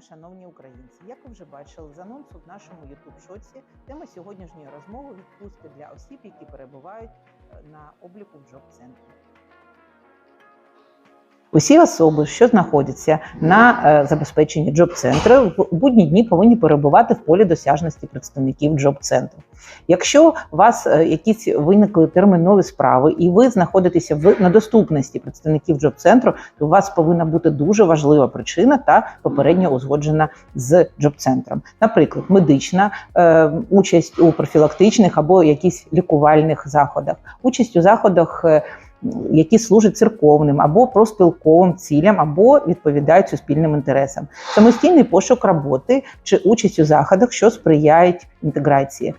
Шановні українці! Як ви вже бачили з анонсу в нашому youtube шоці тема сьогоднішньої розмови відпустки для осіб, які перебувають е, на обліку в джоб-центрі. Усі особи, що знаходяться на е, забезпеченні джоб-центру, в будні дні повинні перебувати в полі досяжності представників джоб-центру. Якщо у вас е, якісь виникли термінові справи, і ви знаходитеся в недоступності представників джоб-центру, то у вас повинна бути дуже важлива причина та попередньо узгоджена з джоб-центром. Наприклад, медична е, участь у профілактичних або якісь лікувальних заходах, участь у заходах. е, які служать церковним або проспілковим цілям, або відповідають суспільним інтересам, самостійний пошук роботи чи участь у заходах, що сприяють інтеграції.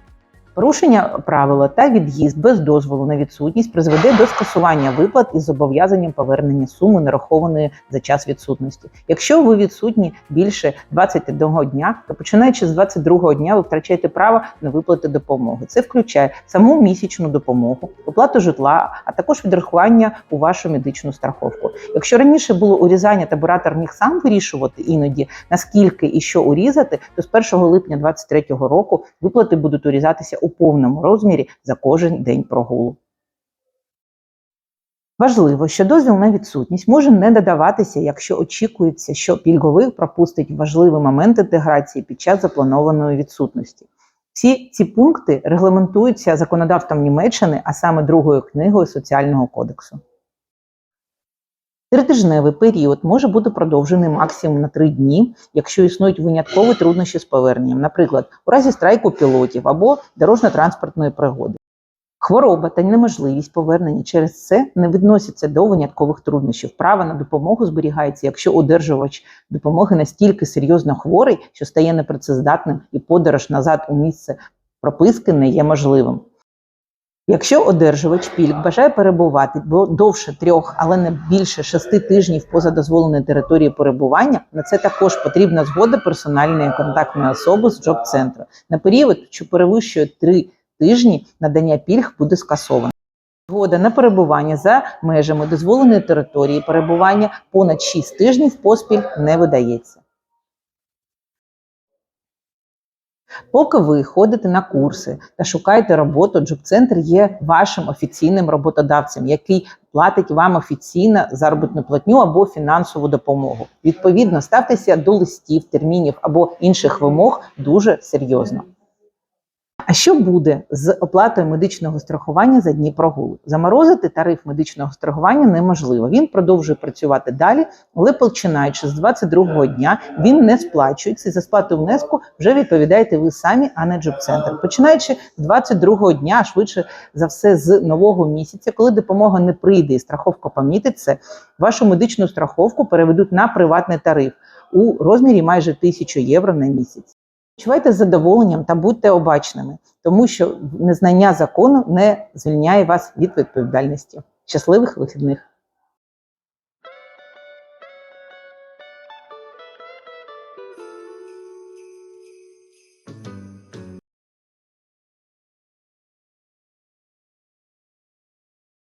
Порушення правила та від'їзд без дозволу на відсутність призведе до скасування виплат із зобов'язанням повернення суми нарахованої за час відсутності. Якщо ви відсутні більше 21 дня, то починаючи з 22 дня ви втрачаєте право на виплати допомоги. Це включає саму місячну допомогу, оплату житла, а також відрахування у вашу медичну страховку. Якщо раніше було урізання, табуратор міг сам вирішувати іноді наскільки і що урізати, то з 1 липня 2023 року виплати будуть урізатися у повному розмірі за кожен день прогулу. Важливо, що дозвіл на відсутність може не додаватися, якщо очікується, що пільговик пропустить важливий момент інтеграції під час запланованої відсутності. Всі ці пункти регламентуються законодавством Німеччини, а саме другою книгою Соціального кодексу. Тритижневий період може бути продовжений максимум на три дні, якщо існують виняткові труднощі з поверненням, наприклад, у разі страйку пілотів або дорожньо-транспортної пригоди. Хвороба та неможливість повернення через це не відносяться до виняткових труднощів. Право на допомогу зберігається, якщо одержувач допомоги настільки серйозно хворий, що стає непрацездатним і подорож назад у місце прописки не є можливим. Якщо одержувач пільг бажає перебувати довше трьох, але не більше шести тижнів поза дозволеною територією перебування, на це також потрібна згода персональної контактної особи з джоб-центру. На період, що перевищує три тижні, надання пільг буде скасовано. Згода на перебування за межами дозволеної території перебування понад 6 тижнів поспіль не видається. Поки ви ходите на курси та шукаєте роботу, джоб-центр є вашим офіційним роботодавцем, який платить вам офіційно заробітну платню або фінансову допомогу. Відповідно, ставтеся до листів, термінів або інших вимог дуже серйозно. А що буде з оплатою медичного страхування за дні прогулу? Заморозити тариф медичного страхування неможливо. Він продовжує працювати далі, але починаючи з 22-го дня він не сплачується. За сплату внеску вже відповідаєте ви самі, а не джоб-центр. Починаючи з 22-го дня, швидше за все з нового місяця, коли допомога не прийде і страховка помітить це, вашу медичну страховку переведуть на приватний тариф у розмірі майже 1000 євро на місяць. Відчувайте з задоволенням та будьте обачними, тому що незнання закону не звільняє вас від відповідальності. Щасливих вихідних!